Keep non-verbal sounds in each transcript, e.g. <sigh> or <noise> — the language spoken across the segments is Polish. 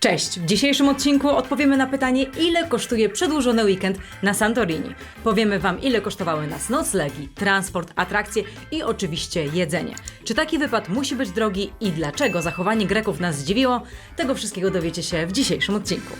Cześć! W dzisiejszym odcinku odpowiemy na pytanie, ile kosztuje przedłużony weekend na Santorini. Powiemy Wam, ile kosztowały nas noclegi, transport, atrakcje i oczywiście jedzenie. Czy taki wypad musi być drogi i dlaczego zachowanie Greków nas zdziwiło? Tego wszystkiego dowiecie się w dzisiejszym odcinku.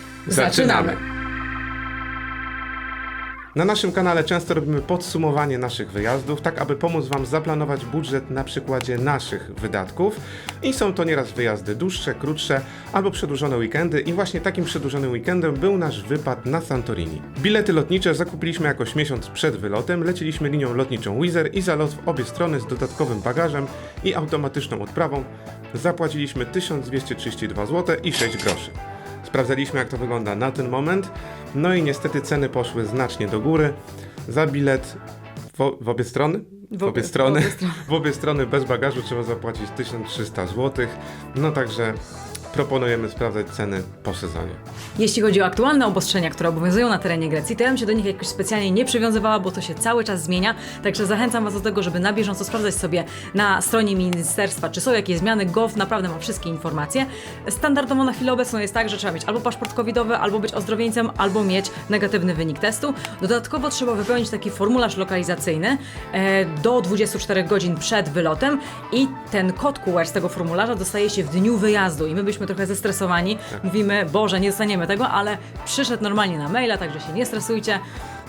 Na naszym kanale często robimy podsumowanie naszych wyjazdów, tak aby pomóc Wam zaplanować budżet na przykładzie naszych wydatków. I są to nieraz wyjazdy dłuższe, krótsze albo przedłużone weekendy. I właśnie takim przedłużonym weekendem był nasz wypad na Santorini. Bilety lotnicze zakupiliśmy jakoś miesiąc przed wylotem. Leciliśmy linią lotniczą Wizz Air i za lot w obie strony z dodatkowym bagażem i automatyczną odprawą zapłaciliśmy 1232 zł i 6 groszy. Sprawdzaliśmy, jak to wygląda na ten moment. No i niestety ceny poszły znacznie do góry. Za bilet w, w obie strony? W, obie, strony. w obie strony. W obie strony bez bagażu trzeba zapłacić 1300 zł. No także proponujemy sprawdzać ceny po sezonie. Jeśli chodzi o aktualne obostrzenia, które obowiązują na terenie Grecji, to ja bym się do nich jakoś specjalnie nie przywiązywała, bo to się cały czas zmienia. Także zachęcam Was do tego, żeby na bieżąco sprawdzać sobie na stronie ministerstwa, czy są jakieś zmiany. Gov naprawdę ma wszystkie informacje. Standardowo na chwilę obecną jest tak, że trzeba mieć albo paszport covidowy, albo być ozdrowieńcem, albo mieć negatywny wynik testu. Dodatkowo trzeba wypełnić taki formularz lokalizacyjny e, do 24 godzin przed wylotem i ten kod QR z tego formularza dostaje się w dniu wyjazdu i my byliśmy trochę zestresowani. Mówimy, Boże, nie dostaniemy tego, ale przyszedł normalnie na maila, także się nie stresujcie.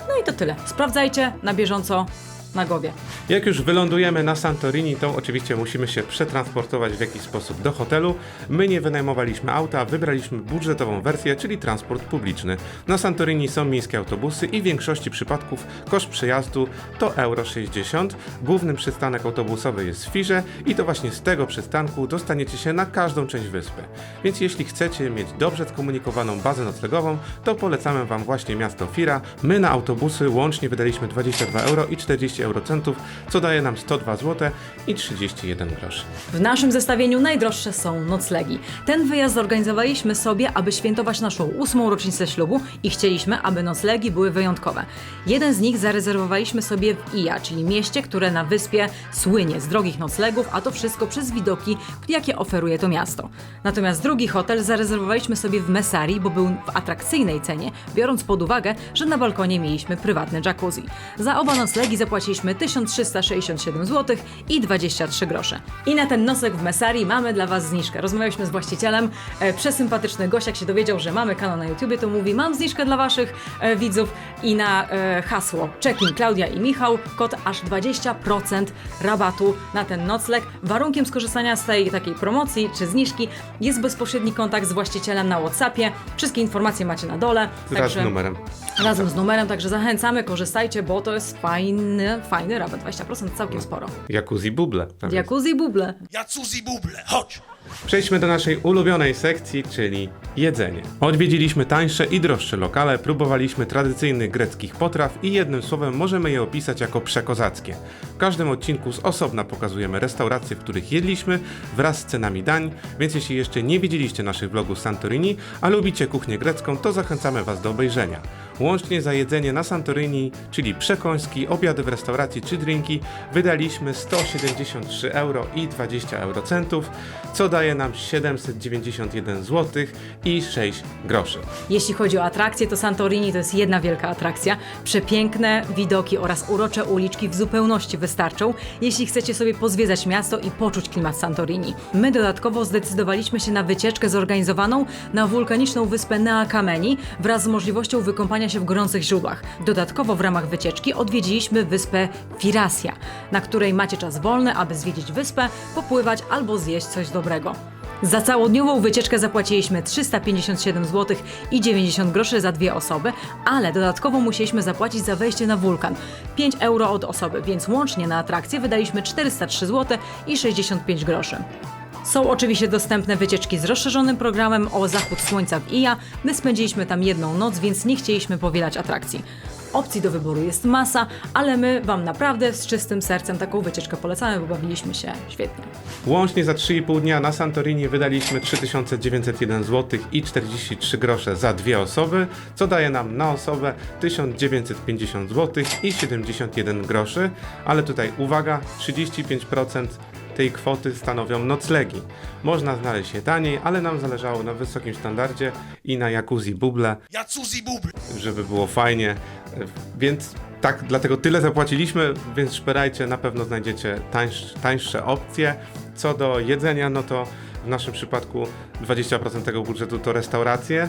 No i to tyle. Sprawdzajcie na bieżąco na głowie. Jak już wylądujemy na Santorini, to oczywiście musimy się przetransportować w jakiś sposób do hotelu. My nie wynajmowaliśmy auta, wybraliśmy budżetową wersję, czyli transport publiczny. Na Santorini są miejskie autobusy i w większości przypadków koszt przejazdu to euro 60. Główny przystanek autobusowy jest w Firze i to właśnie z tego przystanku dostaniecie się na każdą część wyspy. Więc jeśli chcecie mieć dobrze skomunikowaną bazę noclegową, to polecamy Wam właśnie miasto Fira. My na autobusy łącznie wydaliśmy 22 euro i 40 eurocentów, co daje nam 102 zł i 31 groszy. W naszym zestawieniu najdroższe są noclegi. Ten wyjazd zorganizowaliśmy sobie, aby świętować naszą ósmą rocznicę ślubu i chcieliśmy, aby noclegi były wyjątkowe. Jeden z nich zarezerwowaliśmy sobie w Ija, czyli mieście, które na wyspie słynie z drogich noclegów, a to wszystko przez widoki, jakie oferuje to miasto. Natomiast drugi hotel zarezerwowaliśmy sobie w Messari, bo był w atrakcyjnej cenie, biorąc pod uwagę, że na balkonie mieliśmy prywatne jacuzzi. Za oba noclegi zapłaciliśmy 1367 zł i 23 grosze. I na ten nosek w Messari mamy dla Was zniżkę. Rozmawialiśmy z właścicielem, e, przesympatyczny gość, jak się dowiedział, że mamy kanał na YouTubie, to mówi, mam zniżkę dla Waszych e, widzów i na e, hasło check-in Klaudia i Michał, kod aż 20% rabatu na ten nocleg. Warunkiem skorzystania z tej takiej promocji czy zniżki jest bezpośredni kontakt z właścicielem na Whatsappie. Wszystkie informacje macie na dole. Wraz z numerem. Razem z numerem, także zachęcamy, korzystajcie, bo to jest fajny, fajny rabat, 20% całkiem sporo. Jacuzzi buble. tak jest. Jacuzzi buble. Jacuzzi buble, chodź! Przejdźmy do naszej ulubionej sekcji, czyli jedzenie. Odwiedziliśmy tańsze i droższe lokale, próbowaliśmy tradycyjnych greckich potraw i jednym słowem możemy je opisać jako przekozackie. W każdym odcinku z osobna pokazujemy restauracje, w których jedliśmy wraz z cenami dań, więc jeśli jeszcze nie widzieliście naszych vlogów z Santorini, a lubicie kuchnię grecką, to zachęcamy Was do obejrzenia. Łącznie za jedzenie na Santorini, czyli przekąski, obiady w restauracji czy drinki, wydaliśmy 173 euro i 20 eurocentów, co daje nam 791 zł i 6 groszy. Jeśli chodzi o atrakcje, to Santorini to jest jedna wielka atrakcja. Przepiękne widoki oraz urocze uliczki w zupełności wystarczą, jeśli chcecie sobie pozwiedzać miasto i poczuć klimat Santorini. My dodatkowo zdecydowaliśmy się na wycieczkę zorganizowaną na wulkaniczną wyspę Nea Kameni wraz z możliwością wykąpania w gorących źródłach. Dodatkowo w ramach wycieczki odwiedziliśmy wyspę Firasia, na której macie czas wolny, aby zwiedzić wyspę, popływać albo zjeść coś dobrego. Za całodniową wycieczkę zapłaciliśmy 357 zł i 90 groszy za dwie osoby, ale dodatkowo musieliśmy zapłacić za wejście na wulkan 5 euro od osoby, więc łącznie na atrakcję wydaliśmy 403 zł i 65 groszy. Są oczywiście dostępne wycieczki z rozszerzonym programem o zachód słońca w Ija. My spędziliśmy tam jedną noc, więc nie chcieliśmy powielać atrakcji. Opcji do wyboru jest masa, ale my Wam naprawdę z czystym sercem taką wycieczkę polecamy, bo bawiliśmy się świetnie. Łącznie za 3,5 dnia na Santorini wydaliśmy 3901 zł i 43 grosze za dwie osoby, co daje nam na osobę 1950 zł i 71 groszy, ale tutaj uwaga, 35% tej kwoty stanowią noclegi. Można znaleźć je taniej, ale nam zależało na wysokim standardzie i na jacuzzi buble, Jacuzzi buble. żeby było fajnie. Więc tak, dlatego tyle zapłaciliśmy, więc szperajcie, na pewno znajdziecie tańsz, tańsze opcje. Co do jedzenia, no to w naszym przypadku 20% tego budżetu to restauracje.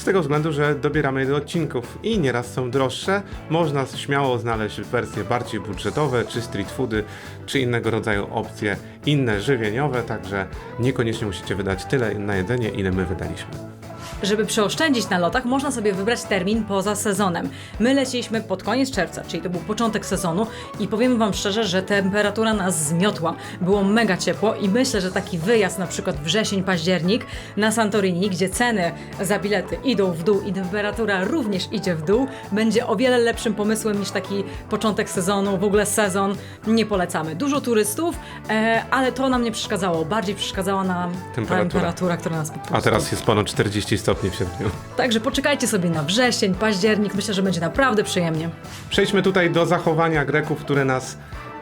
Z tego względu, że dobieramy je do odcinków i nieraz są droższe. Można śmiało znaleźć wersje bardziej budżetowe, czy street foody, czy innego rodzaju opcje, inne żywieniowe, także niekoniecznie musicie wydać tyle na jedzenie, ile my wydaliśmy. Żeby przeoszczędzić na lotach, można sobie wybrać termin poza sezonem. My leciliśmy pod koniec czerwca, czyli to był początek sezonu i powiem Wam szczerze, że temperatura nas zmiotła. Było mega ciepło i myślę, że taki wyjazd na przykład wrzesień, październik na Santorini, gdzie ceny za bilety idą w dół i temperatura również idzie w dół, będzie o wiele lepszym pomysłem niż taki początek sezonu, w ogóle sezon. Nie polecamy. Dużo turystów, e, ale to nam nie przeszkadzało. Bardziej przeszkadzała nam Temperatura. temperatura która nas po prostu... A teraz jest ponad 40 stopni w sierpniu. Także poczekajcie sobie na wrzesień, październik. Myślę, że będzie naprawdę przyjemnie. Przejdźmy tutaj do zachowania Greków, które nas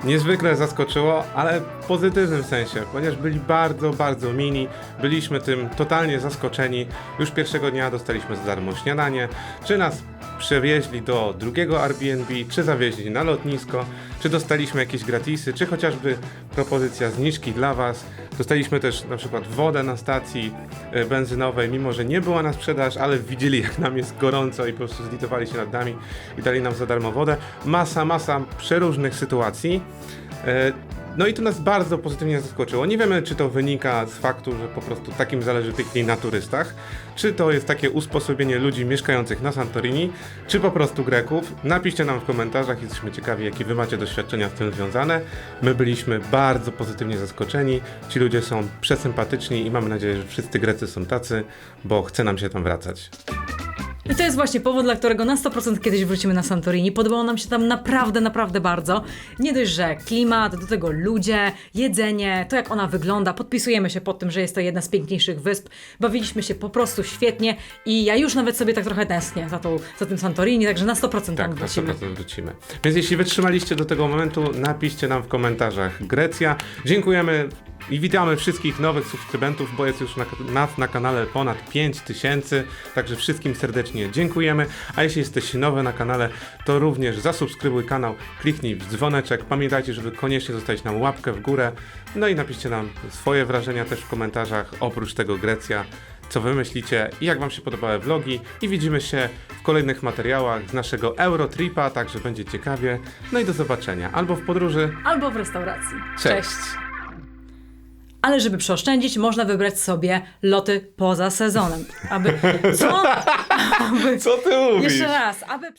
niezwykle zaskoczyło, ale w pozytywnym sensie, ponieważ byli bardzo, bardzo mini. Byliśmy tym totalnie zaskoczeni. Już pierwszego dnia dostaliśmy za darmo śniadanie. Czy nas przewieźli do drugiego Airbnb, czy zawieźli na lotnisko, czy dostaliśmy jakieś gratisy, czy chociażby propozycja zniżki dla Was. Dostaliśmy też na przykład wodę na stacji e, benzynowej, mimo że nie była na sprzedaż, ale widzieli jak nam jest gorąco i po prostu zlitowali się nad nami i dali nam za darmo wodę. Masa, masa przeróżnych sytuacji. No i to nas bardzo pozytywnie zaskoczyło. Nie wiemy, czy to wynika z faktu, że po prostu takim zależy piękniej na turystach, czy to jest takie usposobienie ludzi mieszkających na Santorini, czy po prostu Greków. Napiszcie nam w komentarzach, jesteśmy ciekawi, jakie wy macie doświadczenia z tym związane. My byliśmy bardzo pozytywnie zaskoczeni. Ci ludzie są przesympatyczni i mamy nadzieję, że wszyscy Grecy są tacy, bo chce nam się tam wracać. I to jest właśnie powód, dla którego na 100% kiedyś wrócimy na Santorini. Podobało nam się tam naprawdę, naprawdę bardzo. Nie dość, że klimat, do tego ludzie, jedzenie, to jak ona wygląda. Podpisujemy się pod tym, że jest to jedna z piękniejszych wysp. Bawiliśmy się po prostu świetnie i ja już nawet sobie tak trochę tęsknię za, tą, za tym Santorini, także na 100% tam Tak, na wrócimy. 100% wrócimy. Więc jeśli wytrzymaliście do tego momentu, napiszcie nam w komentarzach Grecja. Dziękujemy i witamy wszystkich nowych subskrybentów, bo jest już na, nas na kanale ponad 5000, także wszystkim serdecznie dziękujemy. A jeśli jesteś nowy na kanale, to również zasubskrybuj kanał, kliknij w dzwoneczek. Pamiętajcie, żeby koniecznie zostawić nam łapkę w górę. No i napiszcie nam swoje wrażenia też w komentarzach, oprócz tego Grecja co wy myślicie i jak wam się podobały vlogi i widzimy się w kolejnych materiałach z naszego Eurotripa, także będzie ciekawie. No i do zobaczenia albo w podróży. Albo w restauracji. Cześć. Ale żeby przeoszczędzić, można wybrać sobie loty poza sezonem. Aby. Co? Aby... <laughs> Co ty mówisz? Jeszcze raz, aby.